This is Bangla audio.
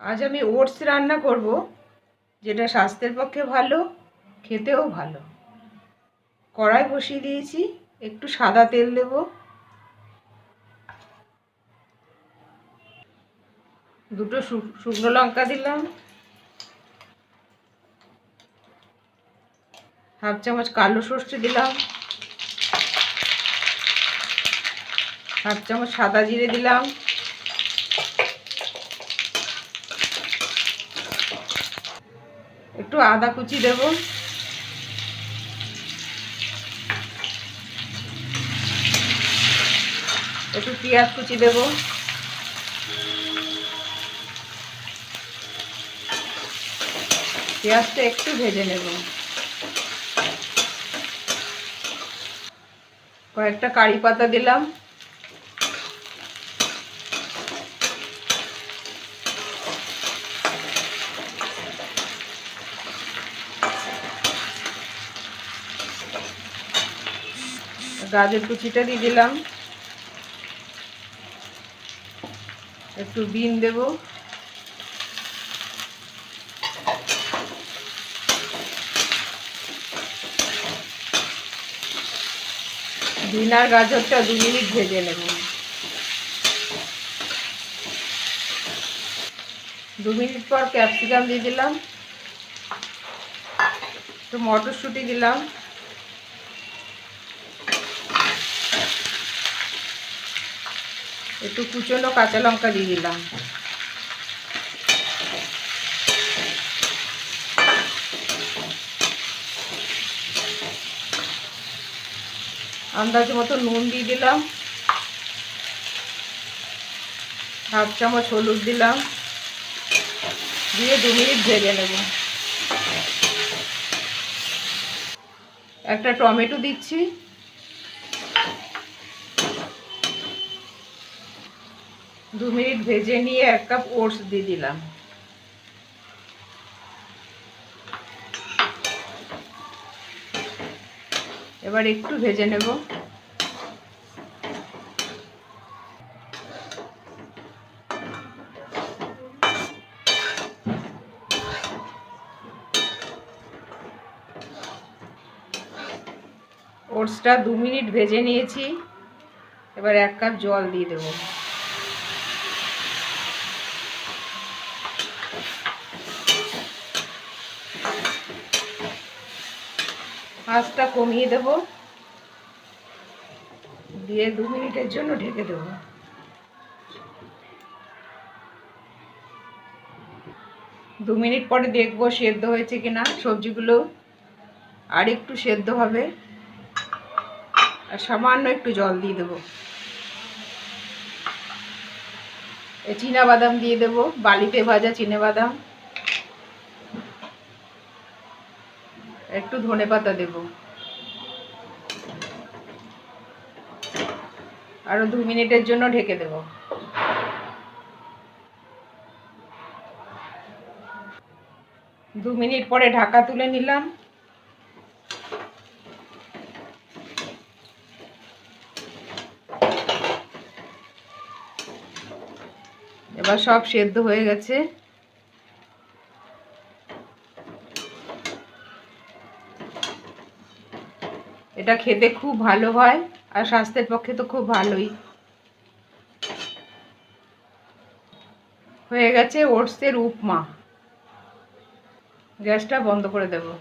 আজ আমি ওটস রান্না করব, যেটা স্বাস্থ্যের পক্ষে ভালো, খেতেও ভালো। কড়াই বসিয়ে দিয়েছি, একটু সাদা তেল দেব। দুটো শুকনো লঙ্কা দিলাম। হাফ চামচ কালো সর্ষে দিলাম। হাফ চামচ সাদা জিরে দিলাম। একটু আদা কুচি দেব। একটু পেঁয়াজ কুচি দেব। পেঁয়াজটা একটু ভেজে নেব। কয়েকটা কারি পাতা দিলাম। গাজর কুচিটা দিয়ে দিলাম। একটু বিন দেব। বিন আর গাজরটা দু মিনিট ভেজে নেব। দু মিনিট পর ক্যাপসিকাম দিয়ে দিলাম। একটু মটরশুঁটি দিলাম। একটু কুচনো কাঁচা লঙ্কা দিয়ে দিলাম। আন্দাজ মতো নুন দিয়ে দিলাম। হাফ চামচ হলুদ দিলাম। দিয়ে দু মিনিট ভেজে নেব। একটা টমেটো দিচ্ছি। দু মিনিট ভেজে নিয়ে এক কাপ ওটস দিয়ে দিলাম। এবার একটু ভেজে নেব। ওটসটা দু মিনিট ভেজে নিয়েছি। এবার এক কাপ জল দিয়ে দেবো। আঁচটা কমিয়ে দেব। দিয়ে দু মিনিটের জন্য ঢেকে দেব। দু মিনিট পরে দেখব সেদ্ধ হয়েছে কিনা, সবজিগুলো আর একটু সেদ্ধ হবে। আর সামান্য একটু জল দিয়ে দেবো। চীনা বাদাম দিয়ে দেবো, বালিতে ভাজা চিনে বাদাম একটু ধনে পাতা দেব। আরও দু মিনিটের জন্য ঢেকে দেব। দু মিনিট পরে ঢাকা তুলে নিলাম। এবার সব সেদ্ধ হয়ে গেছে। এটা খেতে খুব ভালো হয় আর স্বাস্থ্যের পক্ষে তো খুব ভালোই। হয়ে গেছে ওটসের উপমা। গ্যাসটা বন্ধ করে দেবো।